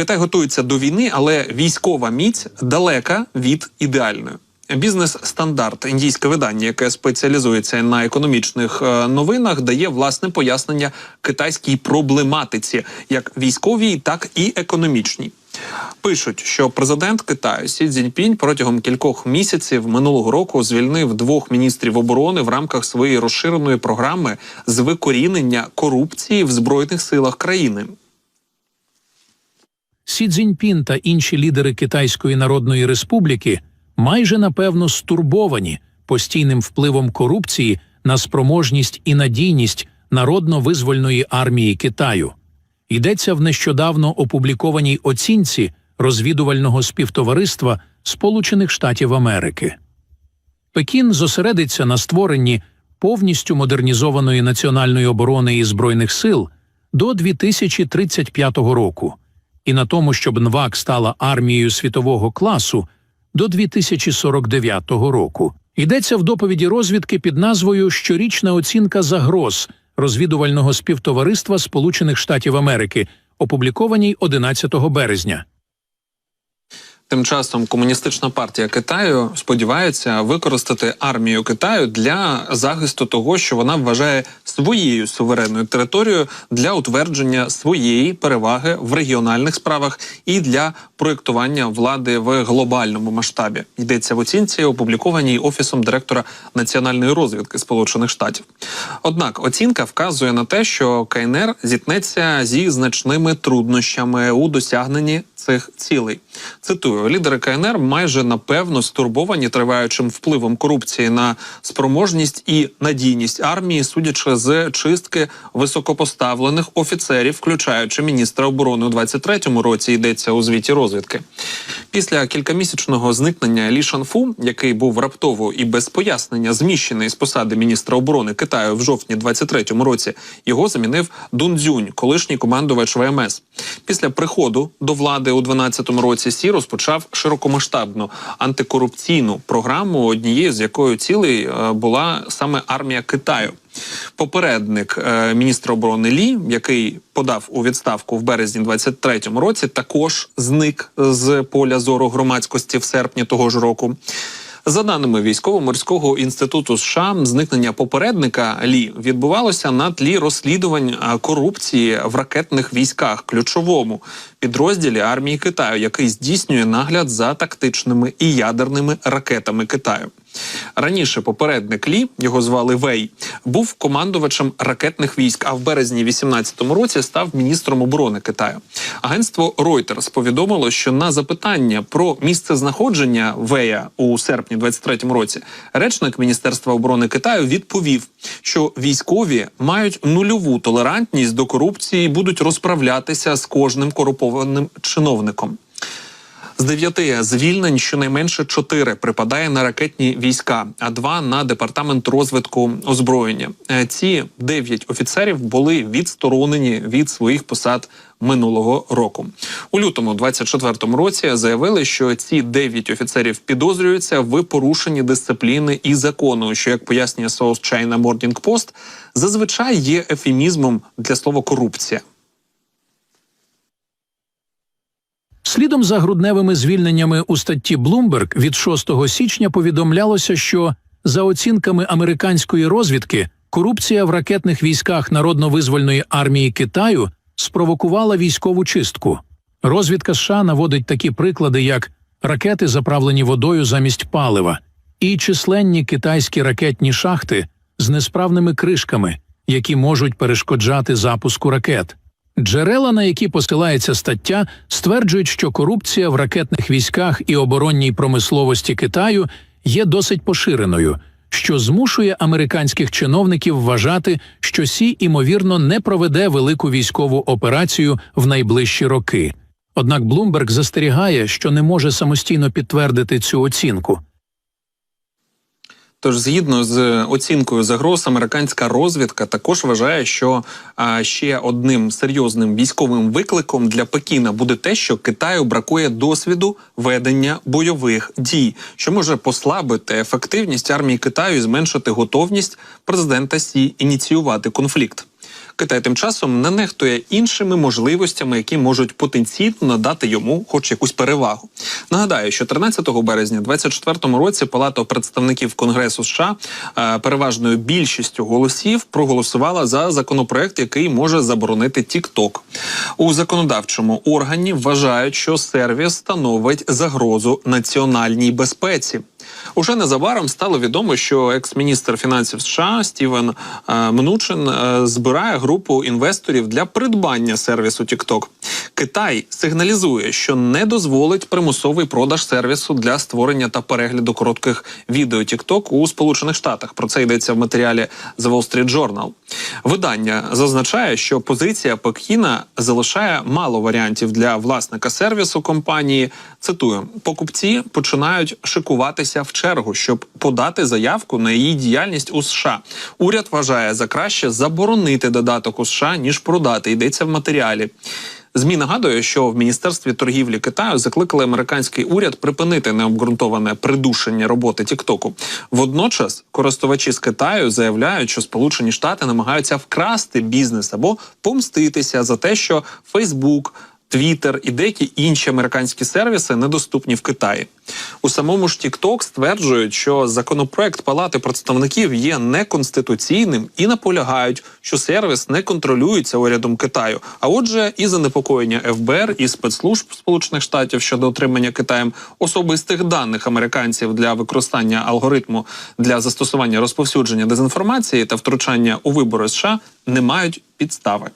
Китай готується до війни, але військова міць далека від ідеальної. Бізнес-стандарт, індійське видання, яке спеціалізується на економічних е, новинах, дає власне пояснення китайській проблематиці, як військовій, так і економічній. Пишуть, що президент Китаю Сі Цзіньпінь протягом кількох місяців минулого року звільнив двох міністрів оборони в рамках своєї розширеної програми з викорінення корупції в збройних силах країни. Сі Цзіньпін та інші лідери Китайської Народної Республіки майже напевно стурбовані постійним впливом корупції на спроможність і надійність народно-визвольної армії Китаю. Йдеться в нещодавно опублікованій оцінці розвідувального співтовариства Сполучених Штатів Америки. Пекін зосередиться на створенні повністю модернізованої національної оборони і збройних сил до 2035 року і на тому, щоб НВАК стала армією світового класу до 2049 року. Йдеться в доповіді розвідки під назвою Щорічна оцінка загроз розвідувального співтовариства Сполучених Штатів Америки, опублікованій 11 березня. Тим часом комуністична партія Китаю сподівається використати армію Китаю для захисту того, що вона вважає своєю суверенною територією для утвердження своєї переваги в регіональних справах і для проєктування влади в глобальному масштабі. Йдеться в оцінці, опублікованій офісом директора національної розвідки Сполучених Штатів. Однак оцінка вказує на те, що КНР зіткнеться зі значними труднощами у досягненні цих цілей. Цитую, лідери КНР майже напевно стурбовані триваючим впливом корупції на спроможність і надійність армії, судячи з чистки високопоставлених офіцерів, включаючи міністра оборони у 23-му році, йдеться у звіті розвідки. Після кількамісячного зникнення Лі Шанфу, який був раптово і без пояснення зміщений з посади міністра оборони Китаю в жовтні 23-му році, його замінив Дун Цзюнь, колишній командувач ВМС. Після приходу до влади у 12-му році Сі розпочав широкомасштабну антикорупційну програму, однією з якою цілей е, була саме армія Китаю. Попередник е, міністра оборони Лі, який подав у відставку в березні 23-му році, також зник з поля зору громадськості в серпні того ж року. За даними військово-морського інституту США, зникнення попередника Лі відбувалося на тлі розслідувань корупції в ракетних військах, ключовому підрозділі армії Китаю, який здійснює нагляд за тактичними і ядерними ракетами Китаю. Раніше попередник Лі, його звали Вей, був командувачем ракетних військ, а в березні 18-му році став міністром оборони Китаю. Агентство Reuters повідомило, що на запитання про місце знаходження Вея у серпні 23-му році речник Міністерства оборони Китаю відповів, що військові мають нульову толерантність до корупції і будуть розправлятися з кожним корумпованим чиновником. З дев'яти звільнень щонайменше чотири припадає на ракетні війська, а два на департамент розвитку озброєння. Е, Ці дев'ять офіцерів були відсторонені від своїх посад минулого року. У лютому 24-му році заявили, що ці дев'ять офіцерів підозрюються в порушенні дисципліни і закону, що як пояснює South China Morning Post, зазвичай є ефемізмом для слова корупція. Слідом за грудневими звільненнями у статті Bloomberg від 6 січня повідомлялося, що за оцінками американської розвідки корупція в ракетних військах Народно-визвольної армії Китаю спровокувала військову чистку. Розвідка США наводить такі приклади, як ракети, заправлені водою замість палива, і численні китайські ракетні шахти з несправними кришками, які можуть перешкоджати запуску ракет. Джерела, на які посилається стаття, стверджують, що корупція в ракетних військах і оборонній промисловості Китаю є досить поширеною, що змушує американських чиновників вважати, що Сі імовірно не проведе велику військову операцію в найближчі роки. Однак Блумберг застерігає, що не може самостійно підтвердити цю оцінку. Тож, згідно з оцінкою загроз, американська розвідка також вважає, що ще одним серйозним військовим викликом для Пекіна буде те, що Китаю бракує досвіду ведення бойових дій, що може послабити ефективність армії Китаю і зменшити готовність президента Сі ініціювати конфлікт. Китай тим часом не нехтує іншими можливостями, які можуть потенційно надати йому хоч якусь перевагу. Нагадаю, що 13 березня 2024 році Палата представників Конгресу США е, переважною більшістю голосів проголосувала за законопроект, який може заборонити TikTok. У законодавчому органі вважають, що сервіс становить загрозу національній безпеці. Уже незабаром стало відомо, що екс-міністр фінансів США Стівен е, Мнучин е, збирає групу інвесторів для придбання сервісу TikTok. Китай сигналізує, що не дозволить примусовий продаж сервісу для створення та перегляду коротких відео TikTok у Сполучених Штатах. Про це йдеться в матеріалі The Wall Street Journal. Видання зазначає, що позиція Пекіна залишає мало варіантів для власника сервісу компанії. Цитую: покупці починають шикуватися в чергу, щоб подати заявку на її діяльність у США. Уряд вважає за краще заборонити додаток у США ніж продати. Йдеться в матеріалі. ЗМІ нагадує, що в міністерстві торгівлі Китаю закликали американський уряд припинити необґрунтоване придушення роботи Тіктоку. Водночас користувачі з Китаю заявляють, що Сполучені Штати намагаються вкрасти бізнес або помститися за те, що Фейсбук. Твіттер і деякі інші американські сервіси недоступні в Китаї. У самому ж TikTok стверджують, що законопроект Палати представників є неконституційним і наполягають, що сервіс не контролюється урядом Китаю. А отже, і занепокоєння ФБР і спецслужб Сполучених Штатів щодо отримання Китаєм особистих даних американців для використання алгоритму для застосування розповсюдження дезінформації та втручання у вибори США не мають підстави.